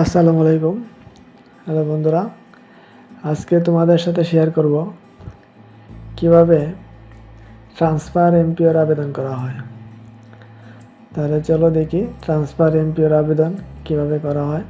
আসসালামু আলাইকুম। হ্যালো বন্ধুরা, আজকে তোমাদের সাথে শেয়ার করব কীভাবে ট্রান্সফার এমপিওর আবেদন করা হয়। তাহলে চলো দেখি ট্রান্সফার এমপিওর আবেদন কীভাবে করা হয়।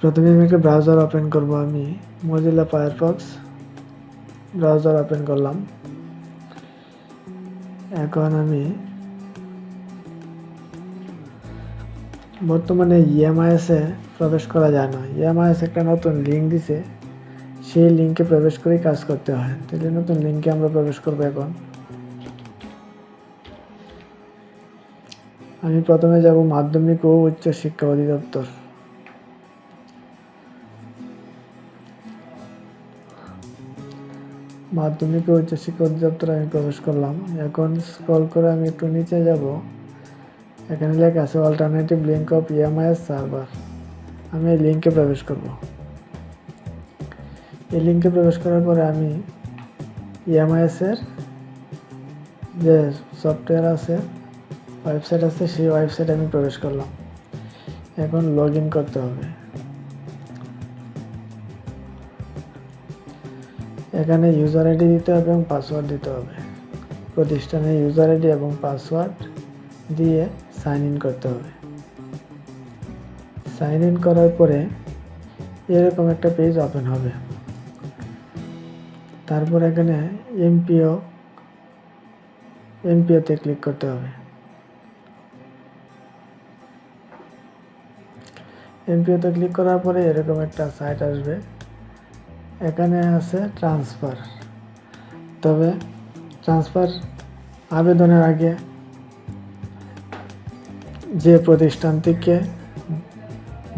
প্রথমে আমি একটা ব্রাউজার ওপেন করব আমি মজিলা ফায়ারফক্স ব্রাউজার ওপেন করলাম। এখন আমি বর্তমানে ইএমআইএস এ প্রবেশ করা যায় না। ইএমআইএস একটা নতুন লিঙ্ক দিছে। সেই লিঙ্কে প্রবেশ করেই কাজ করতে হয়। তাহলে নতুন লিঙ্কে আমরা প্রবেশ করব এখন। আমি প্রথমে যাব মাধ্যমিক ও উচ্চ শিক্ষা অধিদপ্তর। মাধ্যমিক ও উচ্চ শিক্ষা অধিদপ্তর আমি প্রবেশ করলাম। এখন স্ক্রল করে আমি একটু নিচে যাব। এখানে লেখা আছে alternative link of EMIS server আমি এই লিঙ্কে প্রবেশ করব। এই লিঙ্কে প্রবেশ করার পরে আমি ইএমআইএসের যে সফটওয়্যার আছে ওয়েবসাইট আছে, সেই ওয়েবসাইটে আমি প্রবেশ করলাম। এখন লগ ইন করতে হবে। এখানে ইউজার আইডি দিতে হবে এবং পাসওয়ার্ড দিতে হবে। প্রতিষ্ঠানের ইউজার আইডি এবং পাসওয়ার্ড দিয়ে সাইন ইন করতে হবে। সাইন ইন করার পরে এরকম একটা পেজ ওপেন হবে। তারপর এখানে এমপিও এমপিওতে ক্লিক করতে হবে। এমপিওতে ক্লিক করার পরে এরকম একটা সাইট আসবে। এখানে আছে ট্রান্সফার তবে ট্রান্সফার আবেদনের আগে যে প্রতিষ্ঠান থেকে,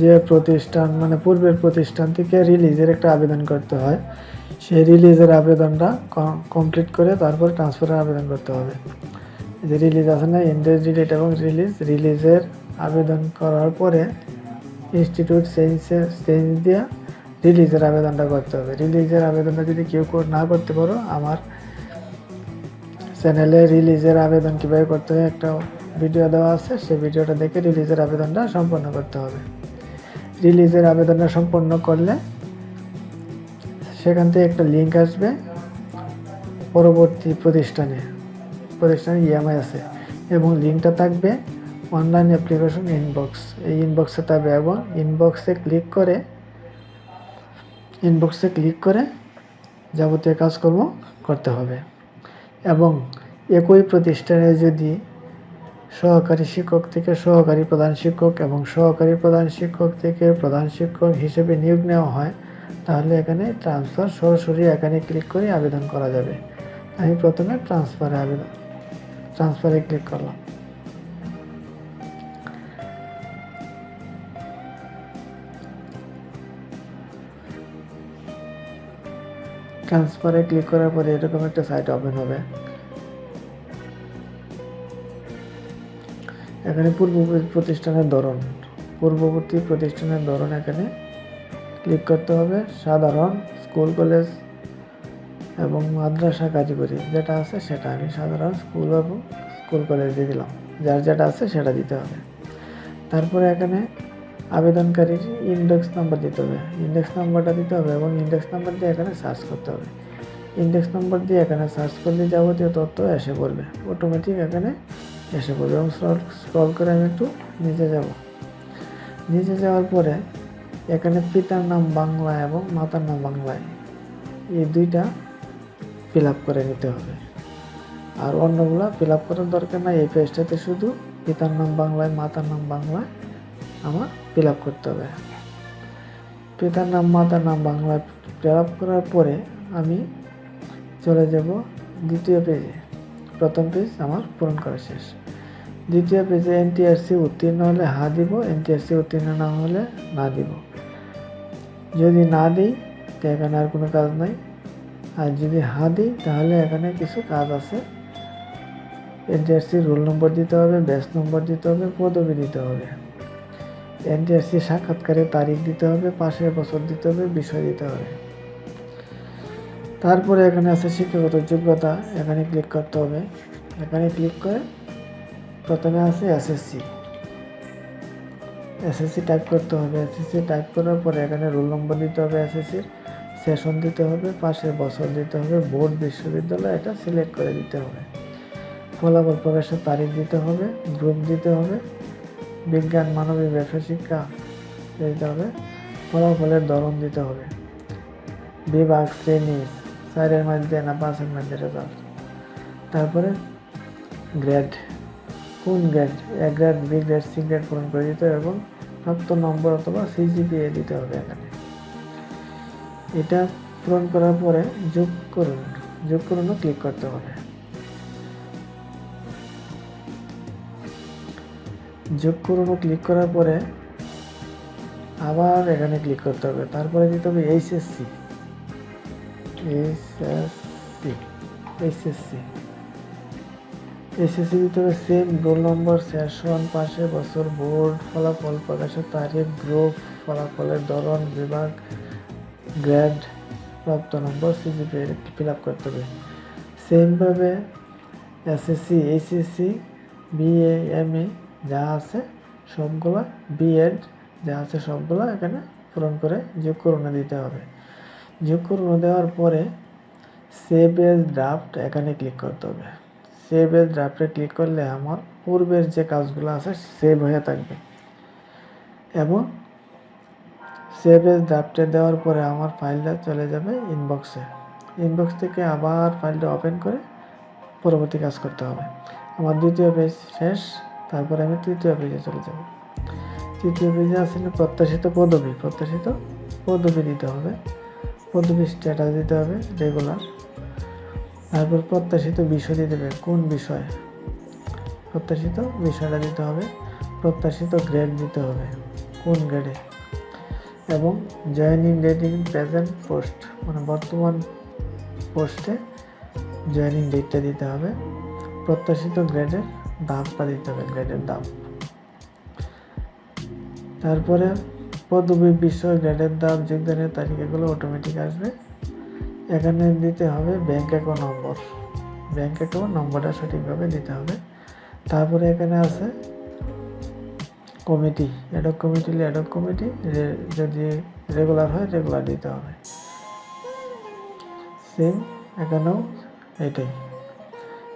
যে প্রতিষ্ঠান মানে পূর্বের প্রতিষ্ঠান থেকে রিলিজের একটা আবেদন করতে হয়। সেই রিলিজের আবেদনটা কমপ্লিট করে তারপর ট্রান্সফারের আবেদন করতে হবে। যে রিলিজ আছে না ইন্ডেক্স ডিলিট এবং রিলিজ রিলিজের আবেদন করার পরে ইনস্টিটিউট চেঞ্জ চেঞ্জ দিয়ে রিলিজের আবেদনটা করতে হবে। রিলিজের আবেদনটা যদি কেউ না করতে পারো, আমার চ্যানেলে রিলিজের আবেদন কীভাবে করতে হয় একটা ভিডিও দেওয়া আছে। সেই ভিডিওটা দেখে রিলিজের আবেদনটা সম্পন্ন করতে হবে। রিলিজের আবেদনটা সম্পন্ন করলে সেখান থেকে একটা লিঙ্ক আসবে পরবর্তী প্রতিষ্ঠানে। প্রতিষ্ঠানে ইএমআই আছে। এবং লিঙ্কটা থাকবে অনলাইন অ্যাপ্লিকেশন ইনবক্স এই ইনবক্সে থাকবে এবং ইনবক্সে ক্লিক করে ইনবক্সে ক্লিক করে যাবতীয় কাজকর্ম করতে হবে। এবং একই প্রতিষ্ঠানে যদি সহকারী শিক্ষক থেকে সহকারী প্রধান শিক্ষক এবং সহকারী প্রধান শিক্ষক থেকে প্রধান শিক্ষক হিসেবে নিয়োগ নেওয়া হয়, তাহলে এখানে ট্রান্সফার সরাসরি এখানে ক্লিক করে আবেদন করা যাবে। আমি প্রথমে ট্রান্সফারে আবেদন ট্রান্সফারে ক্লিক করলাম। ট্রান্সফারে ক্লিক করার পরে এরকম একটা সাইট ওপেন হবে। এখানে পূর্ববর্তী প্রতিষ্ঠানের ধরন। পূর্ববর্তী প্রতিষ্ঠানের ধরন এখানে ক্লিক করতে হবে। সাধারণ স্কুল কলেজ এবং মাদ্রাসা কারিগরি যেটা আছে সেটা। আমি সাধারণ স্কুল এবং স্কুল কলেজ দিয়ে দিলাম। যার যেটা আছে সেটা দিতে হবে। তারপরে এখানে আবেদনকারীর ইন্ডেক্স নাম্বার দিতে হবে। ইন্ডেক্স নাম্বারটা দিতে হবে এবং ইন্ডেক্স নাম্বার দিয়ে এখানে সার্চ করতে হবে। ইন্ডেক্স নাম্বার দিয়ে এখানে সার্চ করলে যাবতীয় তথ্য এসে পড়বে। অটোমেটিক এখানে এসে পড়বে এবং স্ক্রল করে আমি একটু নিচে যাব। নিচে যাওয়ার পরে এখানে পিতার নাম বাংলা এবং মাতার নাম বাংলায় এই দুইটা ফিল আপ করে নিতে হবে। আর অন্যগুলো ফিল আপ করার দরকার নাই, এই পেজটাতে শুধু পিতার নাম বাংলায়, মাতার নাম বাংলায় আমার ফিল আপ করতে হবে। পিতার নাম, মাতার নাম বাংলায় ফিল আপ করার পরে আমি চলে যাব দ্বিতীয় পেজে প্রথম পেজ আমার পূরণ করা শেষ। দ্বিতীয় পেজে এনটিআরসি উত্তীর্ণ হলে হা দিব এনটিআরসি উত্তীর্ণ না হলে না দিব। যদি না দিই, তো এখানে আর কোনো কাজ নাই। আর যদি হা দিই, তাহলে এখানে কিছু কাজ আছে। এনটিআরসি রোল নম্বর দিতে হবে ব্যাচ নম্বর দিতে হবে, পদবি দিতে হবে। এনটিআরসি সাক্ষাৎকারের তারিখ দিতে হবে, পাশের বছর দিতে হবে, বিষয় দিতে হবে। তারপরে এখানে আছে শিক্ষাগত যোগ্যতা, এখানে ক্লিক করতে হবে। এখানে ক্লিক করে প্রথমে আছে এসএসসি এসএসসি টাইপ করতে হবে। এসএসসি টাইপ করার পরে এখানে রোল নম্বর দিতে হবে এসএসসির সেশন দিতে হবে, পাশের বছর দিতে হবে, বোর্ড বিশ্ববিদ্যালয় এটা সিলেক্ট করে দিতে হবে। ফলাফল প্রকাশের তারিখ দিতে হবে গ্রুপ দিতে হবে। বিজ্ঞান মানবিক ব্যবসা শিক্ষা দিতে হবে ফলাফলের ধরন দিতে হবে। বিভাগ, শ্রেণি, চারের মধ্যে না, পাঁচের মধ্যে রেজাল্ট তারপরে গ্রেড কোন grade A grade B grade C grade পূরণ করে দিতে হবে এবং প্রাপ্ত নম্বর অথবা সিজিপিএ দিতে হবে এখানে। এটা পূরণ করার পরে যোগ করুন। যোগ করুনও ক্লিক করতে হবে। যোগ করুনও ক্লিক করার পরে আবার এখানে ক্লিক করতে হবে। তারপরে দিতে হবে এইচএসসি এইচএসসি এইচএসসি এসএসসি হবে সেম রোল নম্বর সেশন পাশে বছর বোর্ড ফলাফল, প্রকাশের তারিখ গ্রুপ ফলাফলের ধরন, বিভাগ গ্রেড প্রাপ্ত নম্বর সিজিপি ফিল আপ করতে হবে। সেমভাবে এসএসসি এইচএসসি বিএ এমএ যা আছে সবগুলো বিএড যা আছে সবগুলো এখানে পূরণ করে যোগ করুণা দিতে হবে। যোগ করুণা দেওয়ার পরে সেভ এজ ড্রাফট এখানে ক্লিক করতে হবে। সেভ এজ ড্রাফটে ক্লিক করলে আমার পূর্বের যে কাজগুলো আছে সেভ হয়ে থাকবে। এবং সেভ এজ ড্রাফটে দেওয়ার পরে আমার ফাইলটা চলে যাবে ইনবক্সে ইনবক্স থেকে আবার ফাইলটা ওপেন করে পরবর্তী কাজ করতে হবে। আমার দ্বিতীয় পেজ শেষ। তারপরে আমি তৃতীয় পেজে চলে যাব। তৃতীয় পেজে আসলে প্রত্যাশিত পদবি প্রত্যাশিত পদবি দিতে হবে। পদবি স্ট্যাটাস দিতে হবে রেগুলার তারপর প্রত্যাশিত বিষয় দিতে হবে, কোন বিষয়? প্রত্যাশিত বিষয়টা দিতে হবে, প্রত্যাশিত গ্রেড দিতে হবে, কোন গ্রেডে এবং joining date in present post মানে বর্তমান পোস্টে জয়েনিং ডেটটা দিতে হবে। প্রত্যাশিত গ্রেডের দামটা দিতে হবে গ্রেডের দাম। তারপরে পদবী বিষয় গ্রেডের দাম যোগদানের তারিখ এগুলো অটোমেটিক আসবে। এখানে দিতে হবে bank account number bank account নম্বরটা সঠিকভাবে দিতে হবে। তারপরে এখানে আছে committee ad hoc committee ad hoc committee যদি রেগুলার হয় রেগুলার দিতে হবে। সেম এখানেও এটাই।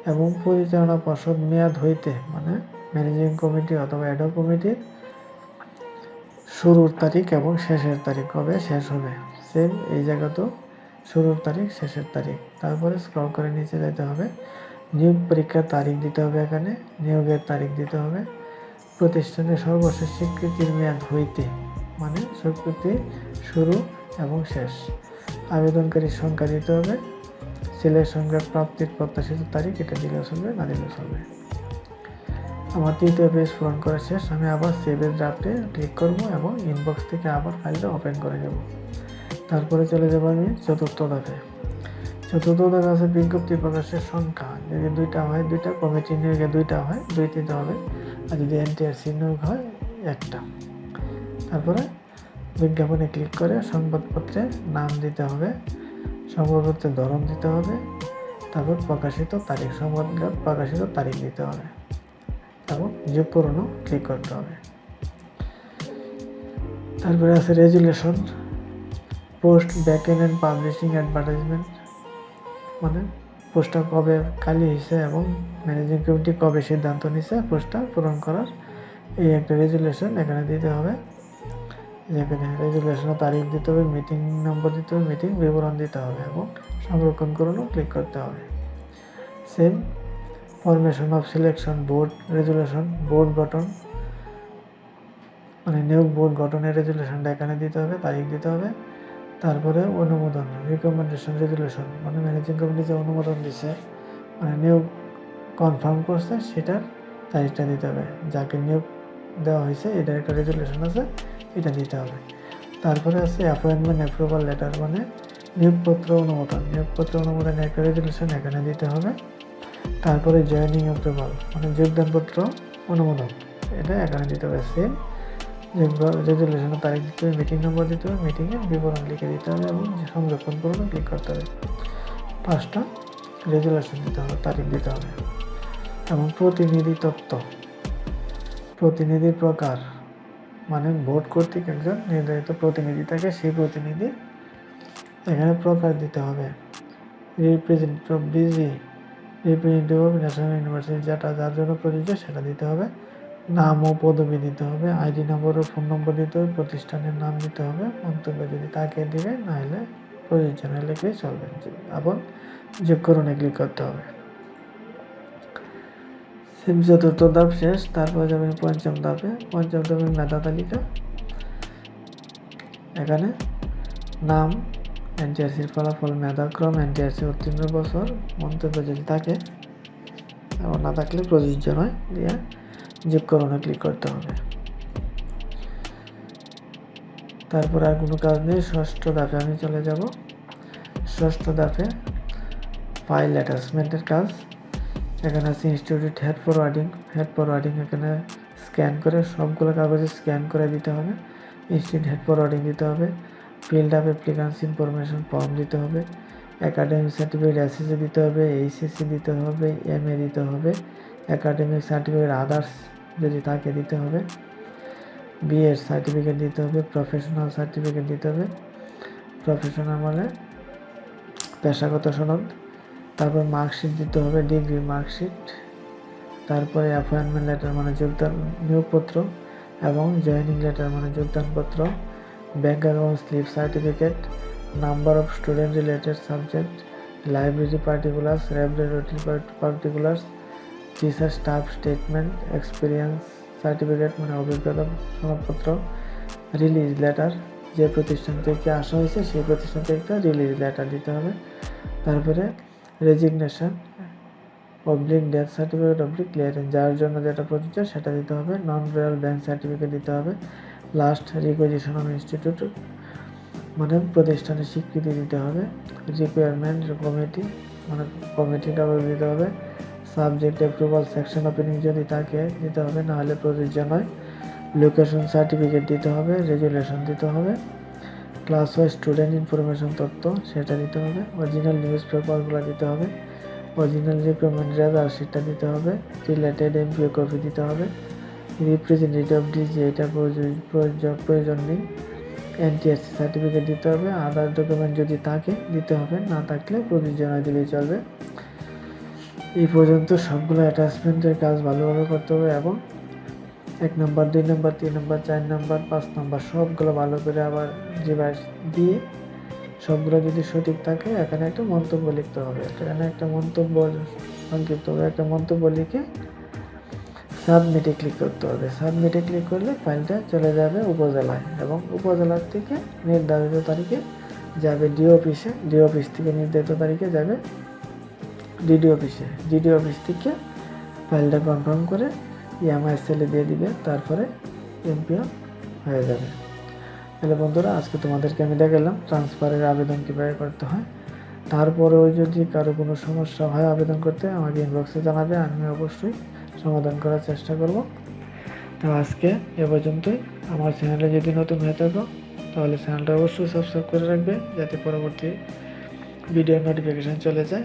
এবং পরিচালনা পর্ষদ মেয়াদ হইতে মানে ম্যানেজিং কমিটি অথবা অ্যাডক কমিটির শুরুর তারিখ এবং শেষের তারিখ কবে শেষ হবে? সেম এই জায়গাতেও শুরুর তারিখ, শেষের তারিখ। তারপরে স্ক্রল করে নিচে যেতে হবে। নিয়োগ পরীক্ষার তারিখ দিতে হবে এখানে, নিয়োগের তারিখ দিতে হবে। প্রতিষ্ঠানের সর্বশেষ স্বীকৃতির মেয়াদ হইতে মানে স্বীকৃতি শুরু এবং শেষ। আবেদনকারীর সংখ্যা দিতে হবে। ছেলের সঙ্গে প্রাপ্তির প্রত্যাশিত তারিখ, এটা দিলেও চলবে না দিলেও চলবে আমার তৃতীয় পেজ পূরণ করা শেষ, আমি আবার সেভের ড্রাফটে ক্লিক করব এবং ইনবক্স থেকে আবার ফাইলটা ওপেন করে নেব। তারপরে চলে যাব আমি চতুর্থ ধাপে। চতুর্থ ধাপে আছে বিজ্ঞপ্তি প্রকাশের সংখ্যা। যদি দুইটা হয়, দুইটা কমিটি নিয়োগে দুইটা হয়, দুই দিতে হবে। আর যদি এনটিআরসি নিয়োগ হয়, একটা। তারপরে বিজ্ঞাপনে ক্লিক করে সংবাদপত্রে নাম দিতে হবে। সংবাদপত্রের ধরন দিতে হবে। তারপর প্রকাশিত তারিখ সংবাদ প্রকাশিত তারিখ দিতে হবে। এবং যোগ পুরনো ক্লিক করতে হবে। তারপরে আছে resolution, post backend and publishing advertisement মানে পোস্টটা কবে খালি হয়েছে এবং ম্যানেজিং কমিটি কবে সিদ্ধান্ত নিছে পোস্টটা পূরণ করার এই একটা রেজুলেশন এখানে দিতে হবে। যেখানে রেজুলেশনের তারিখ দিতে হবে, মিটিং নম্বর দিতে হবে, মিটিং বিবরণ দিতে হবে এবং সংরক্ষণ করানো ক্লিক করতে হবে। Same formation of selection board resolution board গঠন মানে নিয়োগ বোর্ড গঠনের রেজুলেশনটা এখানে দিতে হবে, তারিখ দিতে হবে। তারপরে অনুমোদন রিকমেন্ডেশন রেজুলেশন মানে ম্যানেজিং কমিটি যে অনুমোদন দিছে মানে নিয়োগ কনফার্ম করছে, সেটার তারিখটা দিতে হবে। যাকে নিয়োগ দেওয়া হয়েছে, এটা একটা রেজুলেশন আছে, এটা দিতে হবে। তারপরে আছে অ্যাপয়েন্টমেন্ট অ্যাপ্রুভাল লেটার মানে নিয়োগপত্র অনুমোদন। নিয়োগপত্র অনুমোদনের একটা রেজুলেশন এখানে দিতে হবে। তারপরে জয়েনিং অ্যাপ্রুভাল মানে যোগদানপত্র অনুমোদন, এটা এখানে দিতে হবে। সেম রেজুলেশনের তারিখ দিতে হবে মিটিং নম্বর দিতে হবে মিটিংয়ের বিবরণ লিখে দিতে হবে এবং সংরক্ষণ করুন ক্লিক করতে হবে। পাঁচটা রেজুলেশন দিতে হবে, তারিখ দিতে হবে এবং প্রতিনিধি তত্ত্ব প্রতিনিধির প্রকার মানে ভোট কর্তৃক একজন নির্ধারিত প্রতিনিধি থাকে, সেই প্রতিনিধি এখানে প্রকার দিতে হবে। Representative DG representative of national university যেটা যার জন্য প্রযোজ্য সেটা দিতে হবে। নাম ও পদবি দিতে হবে আইডি নম্বর ও ফোন নম্বর দিতে হবে, প্রতিষ্ঠানের নাম দিতে হবে, মন্তব্য যদি তাকে দিবে না হলে প্রযোজ্য না লিখলেই চলবে এবং যোগকরণে ক্লিক করতে হবে। চতুর্থ ধাপ শেষ, তারপর যাবেন পঞ্চম ধাপে। পঞ্চম ধাপে মেধা তালিকা। এখানে নাম, এনটিআরসির ফলাফল মেধাক্রম এনটিআরসি উত্তীর্ণ বছর, মন্তব্য যদি থাকে, এবং না থাকলে প্রযোজ্য নয়, দিয়ে যোগকরণে ক্লিক করতে হবে। তারপর আর কোনো কাজ নেই, ষষ্ঠ ধাপে আমি চলে যাব। ষষ্ঠ ধাপে ফাইল অ্যাটাচমেন্টের কাজ। এখানে আছে institute head forwarding head forwarding এখানে স্ক্যান করে সবগুলো কাগজে স্ক্যান করে দিতে হবে। ইনস্টিটিউট হেড ফরওয়ার্ডিং দিতে হবে। Filled up applicants information form দিতে হবে। একাডেমিক সার্টিফিকেট এসএসসি দিতে হবে এইচএসসি দিতে হবে এম এ দিতে হবে। একাডেমিক সার্টিফিকেট আদার্স যদি তাকে দিতে হবে। বিএড সার্টিফিকেট দিতে হবে প্রফেশনাল সার্টিফিকেট দিতে হবে। প্রফেশনাল মানে পেশাগত সনদ। তারপর মার্কশিট দিতে হবে ডিগ্রি মার্কশিট তারপরে অ্যাপয়েন্টমেন্ট লেটার মানে যোগদান নিয়োগপত্র এবং জয়েনিং লেটার মানে যোগদানপত্র bank account slip certificate number of student related subject library particulars laboratory particulars teacher staff statement experience certificate মানে অভিজ্ঞতা সনদপত্র রিলিজ লেটার যে প্রতিষ্ঠান থেকে আসা হয়েছে সেই প্রতিষ্ঠান থেকে একটা রিলিজ লেটার দিতে হবে। তারপরে resignation public death certificate oblique clearance যার জন্য যেটা প্রযোজ্য সেটা দিতে হবে নন ভেরাল ব্যাংক সার্টিফিকেট দিতে হবে লাস্ট রিকোজিশন অফ ইনস্টিটিউট মানে প্রতিষ্ঠানের স্বীকৃতি দিতে হবে রিকোয়ারমেন্ট কমিটি মানে কমিটি কাগজ দিতে হবে সাবজেক্ট অ্যাপ্রুভাল সেকশন ওপেনিং যদি থাকে দিতে হবে, নাহলে প্রযোজ্য নয় লোকেশন সার্টিফিকেট দিতে হবে রেজুলেশন দিতে হবে ক্লাস ওয়াইজ স্টুডেন্ট ইনফরমেশন তথ্য, সেটা দিতে হবে। অরিজিনাল নিউজ পেপারগুলো দিতে হবে। অরিজিনাল যে রিকমেন্ড রেজাল্ট সেটা দিতে হবে। রিলেটেড এমপিও কপি দিতে হবে। রিপ্রেজেন্টেটিভ ডিজি এটা প্রয়োজন প্রয়োজন নেই। এনটিএসসি সার্টিফিকেট দিতে হবে। আদার ডকুমেন্ট যদি থাকে, দিতে হবে। না থাকলে প্রযোজনা দিলেই চলবে। এই পর্যন্ত সবগুলো অ্যাটাচমেন্টের কাজ ভালোভাবে করতে হবে এবং এক নম্বর, দুই নম্বর, তিন নম্বর, চার নম্বর, পাঁচ নম্বর, সবগুলো ভালো করে আবার ডিভাইস দিয়ে সবগুলো যদি সঠিক থাকে, এখানে একটা মন্তব্য লিখতে হবে। এখানে একটা মন্তব্য সংক্ষিপ্ত হবে একটা মন্তব্য লিখে সাবমিটে ক্লিক করতে হবে। সাবমিটে ক্লিক করলে ফাইলটা চলে যাবে উপজেলায় এবং উপজেলার থেকে নির্ধারিত তারিখে যাবে ডি অফিসে ডি অফিস থেকে নির্ধারিত তারিখে যাবে ডিডি অফিসে ডিডি অফিস থেকে ফাইলটা কনফার্ম করে ইএমআই সেলে দিয়ে দিবে, তারপরে এমপিও হয়ে যাবে। তাহলে বন্ধুরা, আজকে তোমাদেরকে আমি দেখালাম ট্রান্সফারের আবেদন কীভাবে করতে হয়। তারপরেও যদি কারও কোনো সমস্যা হয় আবেদন করতে, আমাকে ইনবক্সে জানাবে, আমি অবশ্যই সমাধান করার চেষ্টা করব। তো আজকে এ পর্যন্তই। আমার চ্যানেলে যদি নতুন হয়ে থাকো, তাহলে চ্যানেলটা অবশ্যই সাবস্ক্রাইব করে রাখবে, যাতে পরবর্তী ভিডিও নোটিফিকেশান চলে যায়।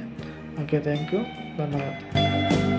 ওকে থ্যাংক ইউ ধন্যবাদ।